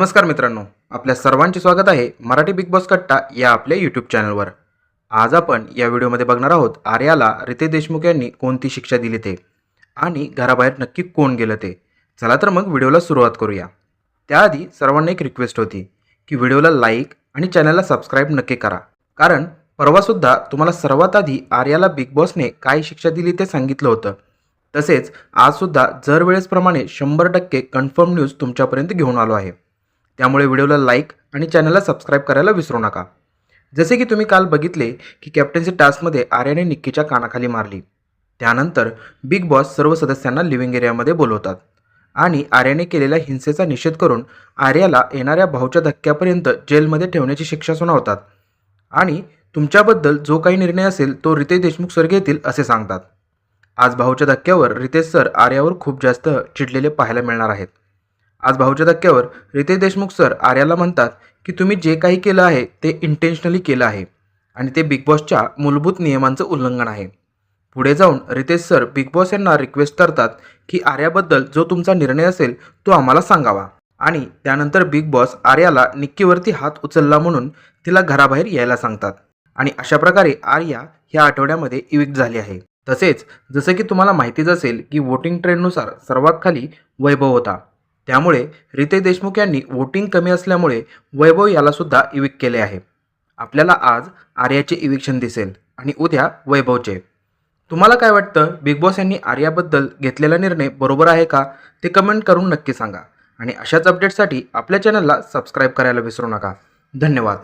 नमस्कार मित्रांनो आपल्या सर्वांचे स्वागत आहे मराठी बिग बॉस कट्टा या आपल्या यूट्यूब चॅनलवर आज आपण या व्हिडिओमध्ये बघणार आहोत आर्याला रितेश देशमुख यांनी कोणती शिक्षा दिली ते आणि घराबाहेर नक्की कोण गेलं ते. चला तर मग व्हिडिओला सुरुवात करूया. त्याआधी सर्वांना एक रिक्वेस्ट होती की व्हिडिओला लाईक आणि चॅनलला सबस्क्राईब नक्की करा. कारण परवासुद्धा तुम्हाला सर्वात आधी आर्याला बिग बॉसने काय शिक्षा दिली ते सांगितलं होतं. तसेच आजसुद्धा जर वेळेसप्रमाणे शंभर टक्के कन्फर्म न्यूज तुमच्यापर्यंत घेऊन आलो आहे. त्यामुळे व्हिडिओला लाईक आणि चॅनलला सबस्क्राईब करायला विसरू नका. जसे की तुम्ही काल बघितले की कॅप्टन्सी टास्कमध्ये आर्याने निक्कीच्या कानाखाली मारली. त्यानंतर बिग बॉस सर्व सदस्यांना लिव्हिंग एरियामध्ये बोलवतात आणि आर्याने केलेल्या हिंसेचा निषेध करून आर्याला येणाऱ्या भाऊच्या धक्क्यापर्यंत जेलमध्ये ठेवण्याची शिक्षा सुनावतात आणि तुमच्याबद्दल जो काही निर्णय असेल तो रितेश देशमुख सर घेतील असे सांगतात. आज भाऊच्या धक्क्यावर रितेश सर आर्यावर खूप जास्त चिडलेले पाहायला मिळणार आहेत. आज भाऊच्या धक्क्यावर रितेश देशमुख सर आर्याला म्हणतात की तुम्ही जे काही केलं आहे ते इंटेन्शनली केलं आहे आणि ते बिग बॉसच्या मूलभूत नियमांचं उल्लंघन आहे. पुढे जाऊन रितेश सर बिग बॉस यांना रिक्वेस्ट करतात की आर्याबद्दल जो तुमचा निर्णय असेल तो आम्हाला सांगावा. आणि त्यानंतर बिग बॉस आर्याला निक्कीवरती हात उचलला म्हणून तिला घराबाहेर यायला सांगतात. आणि अशा प्रकारे आर्या ह्या आठवड्यामध्ये इविक्ट झाली आहे. तसेच जसं की तुम्हाला माहितीच असेल की वोटिंग ट्रेंडनुसार सर्वात खाली वैभव होता. त्यामुळे रितेश देशमुख यांनी वोटिंग कमी असल्यामुळे वैभव यालासुद्धा इविक केले आहे. आपल्याला आज आर्याचे इविक्शन दिसेल आणि उद्या वैभवचे. तुम्हाला काय वाटतं? बिग बॉस यांनी आर्याबद्दल घेतलेला निर्णय बरोबर आहे का? ते कमेंट करून नक्की सांगा. आणि अशाच अपडेटसाठी आपल्या चॅनलला सबस्क्राईब करायला विसरू नका. धन्यवाद.